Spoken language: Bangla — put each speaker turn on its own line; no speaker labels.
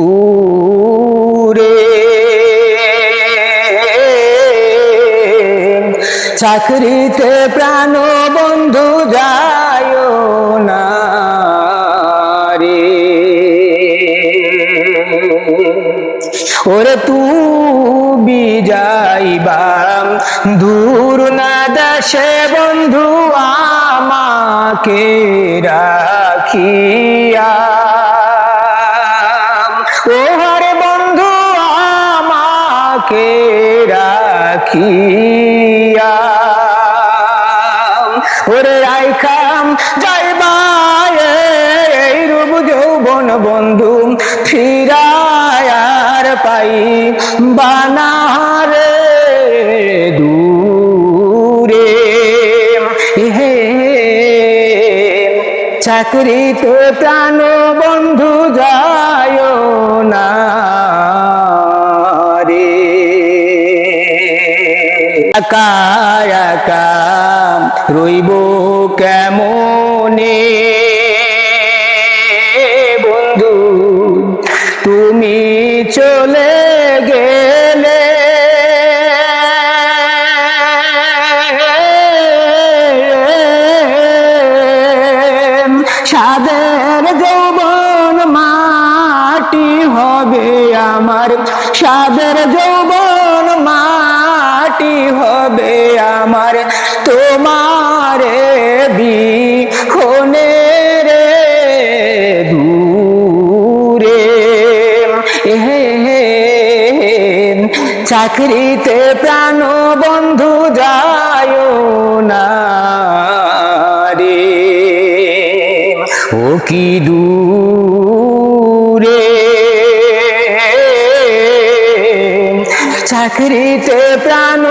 দূরে। চাকরিতে প্রাণ বন্ধু যায় না রে। ওরে তু বিজাইবাম দূর না দেশে বন্ধু আমাকে রাখিয়া। আমাকে রাখিয়া ওরে আইখাম যাইবা এই যৌবন বন্ধু, ফিরায়ার পাই বানারে দূরে। হে চাকরি তো প্রাণ বন্ধু একা একা রইব কেমনে? বন্ধু, তুমি চলে গেলে সাদের যৌবন মাটি হবে আমার। সাদের মাটি হবে আমার তোমারে বিখনে রে দূরে। হে চাকরিতে প্রাণ বন্ধু যায় না রে। ও কি দূরে? চাকরিতে প্রাণ